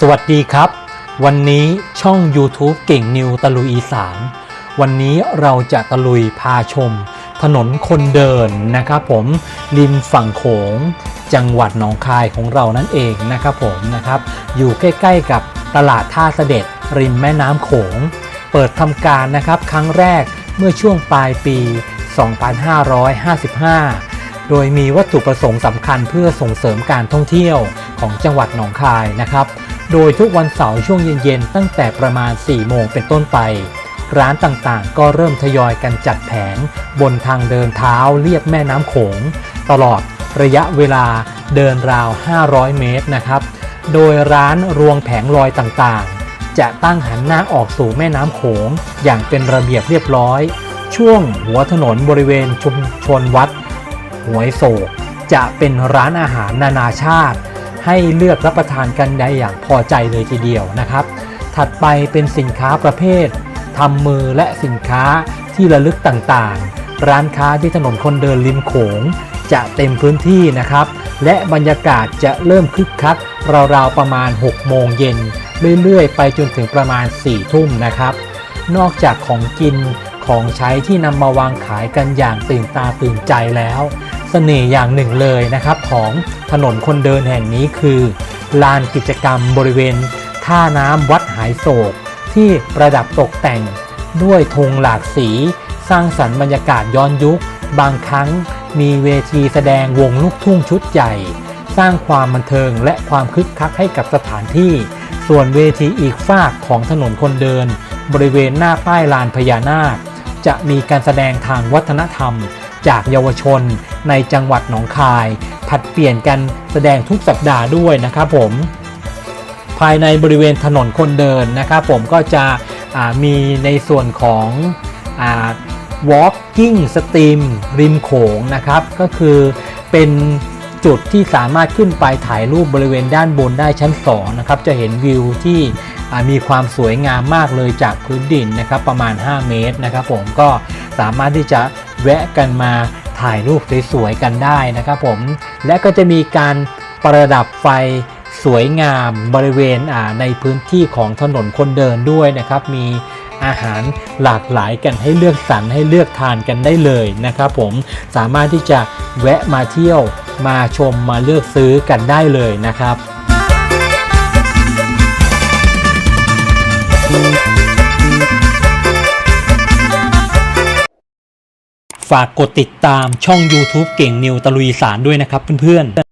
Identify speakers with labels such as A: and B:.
A: สวัสดีครับ วันนี้ช่อง YouTube เก่งนิวตะลุยอีสานวันนี้เราจะตะลุยพาชม ถนนคนเดินนะครับผมริมฝั่งโขง จังหวัดหนองคายของเรานั่นเองนะครับผมนะครับ อยู่ใกล้ๆกับตลาดท่าเสด็จ ริมแม่น้ำโขง เปิดทำการนะครับครั้งแรกเมื่อช่วงปลายปี 2555โดยมีวัตถุประสงค์สำคัญเพื่อส่งเสริมการท่องเที่ยวของจังหวัดหนองคายนะครับ โดยทุกวันเสาร์ช่วงเย็นๆตั้งแต่ประมาณ 4 โมงเป็นต้นไป ร้านต่างๆ ก็เริ่มทยอยกันจัดแผง บนทางเดินเท้าเรียบแม่น้ำโขง ตลอดระยะเวลาเดินราว 500 เมตรนะครับ โดยร้านรวงแผงลอยต่างๆ จะตั้งหันหน้าออกสู่แม่น้ำโขง อย่างเป็นระเบียบเรียบร้อย ช่วงหัวถนนบริเวณชุมชนวัดหวยโศกจะเป็นร้านอาหารนานาชาติ ให้เลือกรับประทานกันได้อย่างพอใจเลยทีเดียวนะครับ ถัดไปเป็นสินค้าประเภททำมือและสินค้าที่ระลึกต่างๆ ร้านค้าที่ถนนคนเดินริมโขง จะเต็มพื้นที่นะครับ และบรรยากาศจะเริ่มคึกคักราวๆประมาณ 6 โมงเย็น เรื่อยๆ ไปจนถึงประมาณ 4 ทุ่มนะครับ นอกจากของกินของใช้ที่นำมาวางขายกันอย่างตื่นตาตื่นใจแล้ว สน่ห์อย่างหนึ่งเลยนะครับ ของถนนคนเดินแห่งนี้คือ ลานกิจกรรมบริเวณ ท่าน้ำวัดหายโศก ที่ประดับตกแต่งด้วยธงหลากสี สร้างสรรค์บรรยากาศย้อนยุค บางครั้งมีเวทีแสดงวงลูกทุ่งชุดใหญ่ สร้างความบันเทิงและความคึกคักให้กับสถานที่ ส่วนเวทีอีกฝากของถนนคนเดิน บริเวณหน้าป้ายลานพญานาค จะมีการแสดงทางวัฒนธรรม จากเยาวชน ในจังหวัดหนองคาย ผัดเปลี่ยนกันแสดงทุกสัปดาห์ด้วยนะครับผม ภายในบริเวณถนนคนเดินนะครับผมก็จะมีในส่วนของอ walking stream ริมโขงนะครับ ก็คือเป็นจุดที่สามารถขึ้นไปถ่ายรูปบริเวณด้านบนได้ชั้น2นะครับจะเห็นวิวที่มีความสวยงามมากเลยจากพื้นดินนะครับประมาณ 5 เมตรนะครับผมก็สามารถที่จะแวะกันมา ถ่ายรูปสวยๆกันได้นะครับผม และก็จะมีการประดับไฟสวยงามบริเวณในพื้นที่ของถนนคนเดินด้วยนะครับ มีอาหารหลากหลายกันให้เลือกสรรให้เลือกทานกันได้เลยนะครับผมสามารถที่จะแวะมาเที่ยวมาชมมาเลือกซื้อกันได้เลยนะครับ ฝากกดติดตามช่อง YouTube เก่งนิวตะลุยสารด้วยนะครับเพื่อนๆ